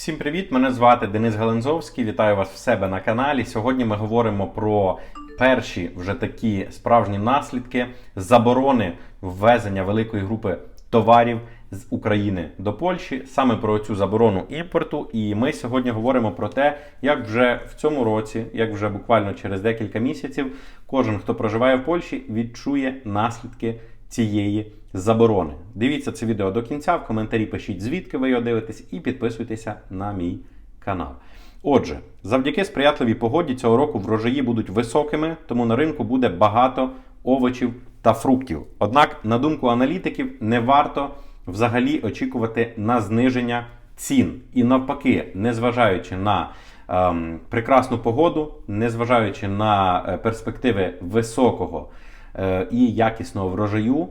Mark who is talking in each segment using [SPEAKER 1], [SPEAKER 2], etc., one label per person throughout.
[SPEAKER 1] Всім привіт! Мене звати Денис Галензовський. Вітаю вас в себе на каналі. Сьогодні ми говоримо про перші вже такі справжні наслідки заборони ввезення великої групи товарів з України до Польщі, саме про цю заборону імпорту. І ми сьогодні говоримо про те, як вже в цьому році, як вже буквально через декілька місяців, кожен, хто проживає в Польщі, відчує наслідки цієї заборони. Дивіться це відео до кінця, в коментарі пишіть, звідки ви його дивитесь, і підписуйтеся на мій канал. Отже, завдяки сприятливій погоді цього року врожаї будуть високими, тому на ринку буде багато овочів та фруктів. Однак, на думку аналітиків, не варто взагалі очікувати на зниження цін. І навпаки, незважаючи на ем, прекрасну погоду, незважаючи на е, перспективи високого і якісного врожаю.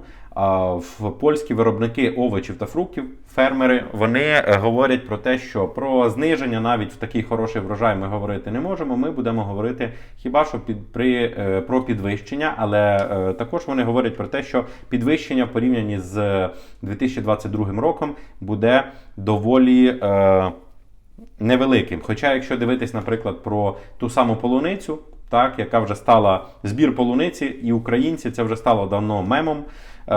[SPEAKER 1] В польські виробники овочів та фруктів, фермери, вони е, говорять про те, що про зниження навіть в такий хороший врожай ми говорити не можемо. Ми будемо говорити хіба що під при е, про підвищення, але е, також вони говорять про те, що підвищення в порівнянні з 2022 роком буде доволі. Е, невеликим. Хоча, якщо дивитись, наприклад, про ту саму полуницю, так, яка вже стала збір полуниці, і українці це вже стало давно мемом. Е,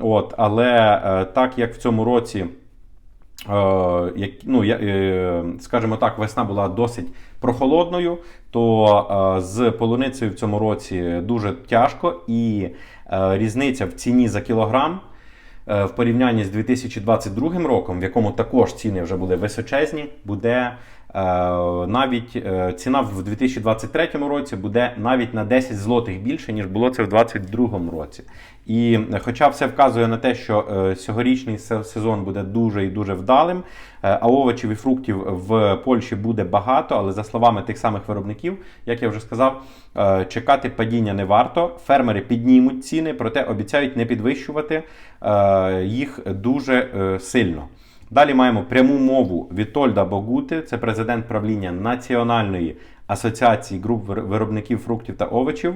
[SPEAKER 1] от, Але е, так як в цьому році. Е, ну, е, скажімо так, весна була досить прохолодною, то е, з полуницею в цьому році дуже тяжко, і е, різниця в ціні за кілограм в порівнянні з 2022 роком, в якому також ціни вже були височезні, буде е, навіть е, ціна в 2023 році буде навіть на 10 злотих більше, ніж було це в 2022 році. І е, хоча все вказує на те, що е, цьогорічний сезон буде дуже і дуже вдалим, е, а овочів і фруктів в Польщі буде багато, але за словами тих самих виробників, як я вже сказав, е, чекати падіння не варто. Фермери піднімуть ціни, проте обіцяють не підвищувати е, їх дуже е, сильно. Далі маємо пряму мову Вітольда Богути, це президент правління Національної асоціації груп виробників фруктів та овочів.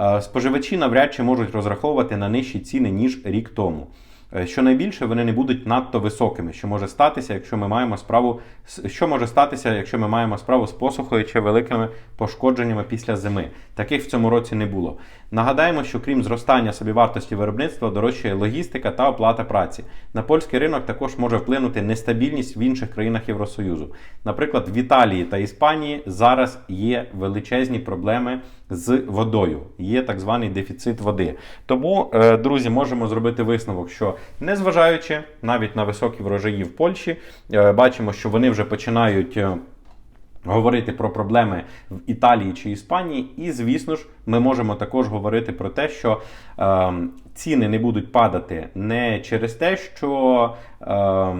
[SPEAKER 1] Е, Споживачі навряд чи можуть розраховувати на нижчі ціни ніж рік тому. Е, Щонайбільше вони не будуть надто високими, що може статися, якщо ми маємо справу що може статися, якщо ми маємо справу з посухою чи великими пошкодженнями після зими. Таких в цьому році не було. Нагадаємо, що крім зростання собівартості виробництва, дорожчає логістика та оплата праці. На польський ринок також може вплинути нестабільність в інших країнах Євросоюзу. Наприклад, в Італії та Іспанії зараз є величезні проблеми з водою. Є так званий дефіцит води. Тому, е, друзі, можемо зробити висновок, що незважаючи навіть на високі врожаї в Польщі, е, бачимо, що вони вже починають. е, Говорити про проблеми в Італії чи Іспанії, і звісно ж, ми можемо також говорити про те, що е, ціни не будуть падати не через те, що е,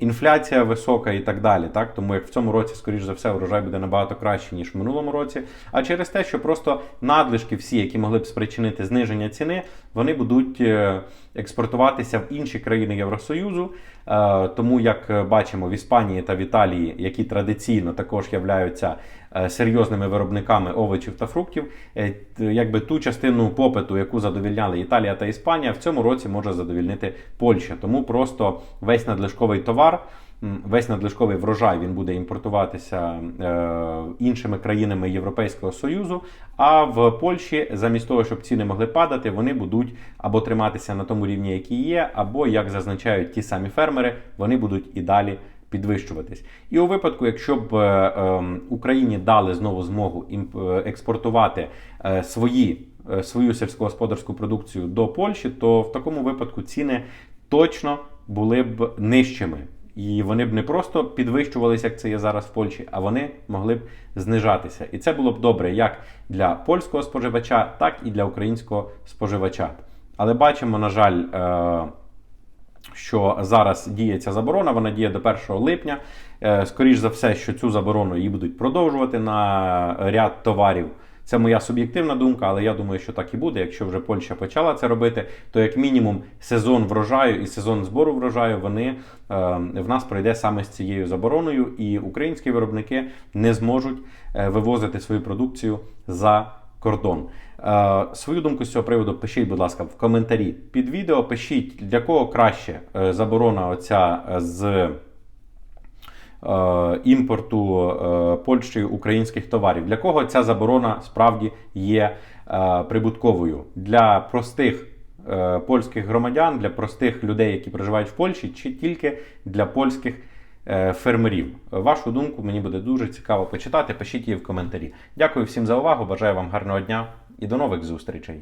[SPEAKER 1] інфляція висока і так далі. Так? Тому як в цьому році, скоріш за все, урожай буде набагато краще, ніж в минулому році. А через те, що просто надлишки, всі, які могли б спричинити зниження ціни, вони будуть е, експортуватися в інші країни Євросоюзу. Е, Тому, як е, бачимо, в Іспанії та в Італії, які традиційно також являються серйозними виробниками овочів та фруктів, е, якби ту частину попиту, яку задовільняли Італія та Іспанія, в цьому році може задовільнити Польща. Тому просто весь надлишковий товар. Весь надлишковий врожай він буде імпортуватися е, іншими країнами Європейського Союзу. А в Польщі, замість того, щоб ціни могли падати, вони будуть або триматися на тому рівні, який є, або, як зазначають ті самі фермери, вони будуть і далі підвищуватись. І у випадку, якщо б е, е, Україні дали знову змогу е, експортувати е, свої, свою сільськогосподарську продукцію до Польщі, то в такому випадку ціни точно були б нижчими. І вони б не просто підвищувалися, як це є зараз в Польщі, а вони могли б знижатися. І це було б добре як для польського споживача, так і для українського споживача. Але бачимо, на жаль, що зараз діє ця заборона, вона діє до 1 липня. Е, Скоріш за все, що цю заборону її будуть продовжувати на ряд товарів. Це моя суб'єктивна думка, але я думаю, що так і буде. Якщо вже Польща почала це робити, то як мінімум сезон врожаю і сезон збору врожаю вони е, в нас пройде саме з цією забороною, і українські виробники не зможуть е, вивозити свою продукцію за кордон. Е, свою думку з цього приводу пишіть, будь ласка, в коментарі під відео. Пишіть, для кого краще е, заборона оця е, з імпорту Польщею українських товарів. Для кого ця заборона справді є прибутковою? Для простих польських громадян, для простих людей, які проживають в Польщі, чи тільки для польських фермерів? Вашу думку мені буде дуже цікаво почитати. Пишіть її в коментарі. Дякую всім за увагу. Бажаю вам гарного дня і до нових зустрічей.